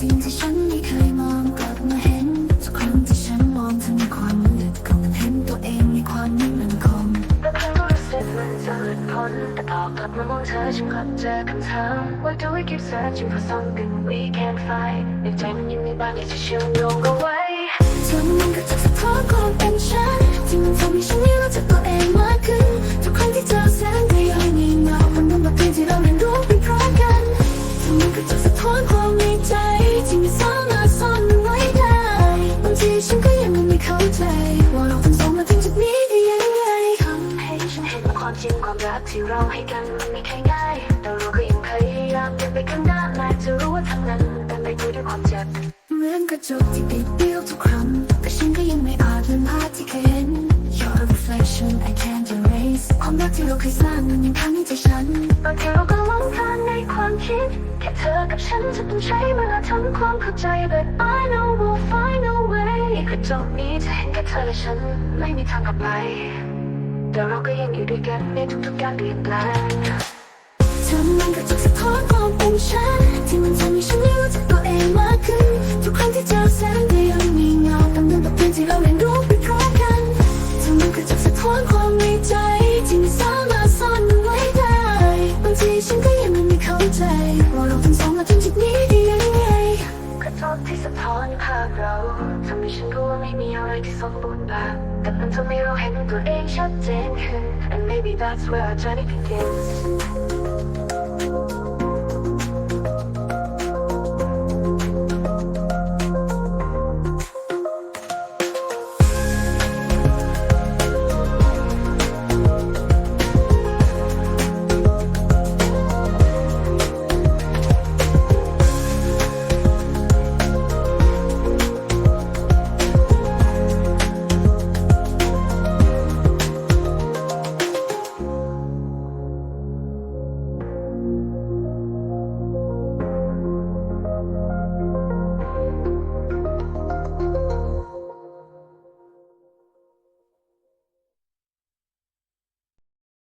สิ่งที่ฉันไม่เคยมองกลับมาเห็นทุกครั้งที่ฉันมองถึงความลึกของมันเห็นตัวเองในความนิ่งันคงแต่ฉันรู้สึกมันจะหดพนแต่พอกลับมามองเธอฉันกลับเจอคำถาม Why do we keep searching for something we can't find ในใจมันยังมีบางอย่างที่เชื่อมโยงกันไว้เธอมันก็จะสะท้ความเป็นฉัน จริงความรักที่เราให้กันมันไม่แค่ง่าย แต่เราก็ยังพยายามเดินไปข้างหน้าแม้จะรู้ว่าทางนั้นเต็มไปด้วยความเจ็บเหมือนกระจกที่ปิดเบี้ยวทุกครั้งแต่ฉันก็ยังไม่อาจลืมภาพที่เคยเห็น You're a reflection I can't erase ความรักที่เราเคยสร้างมันยังค้างในใจฉันบางทีเราก็หลงทางในความคิด แค่เธอกับฉันจะต้องใช้เวลาทำความเข้าใจ but I know we'll find a way กระจกนี้จะเห็นแค่เธอและฉันไม่มีทางกลับไป แต่เราก็ยังอยู่ด้วยกันในทุกๆการเปลี่ยนแปลงเธอมันก็จะสะท้อนความเป็นฉันที่มันทำให้ฉันไม่รู้จักตัวเองมากขึ้นทุกครั้งที่เจอแสงก็ยังมีเงาดำเนินบทเรียนที่เราเรียนรู้ไปพร้อมกันเธอมันก็จะสะท้อนความในใจที่ไม่สามารถซ่อนมันไว้ได้บางทีฉันก็ยังไม่เข้าใจว่าเราทั้งสองมาถึงจุดนี้ได้ยังไงกระจกที่สะท้อนภาพเรา maybe I like 성분다. 난 전미로 해는 그 ancient thing And maybe that's where our journey begins.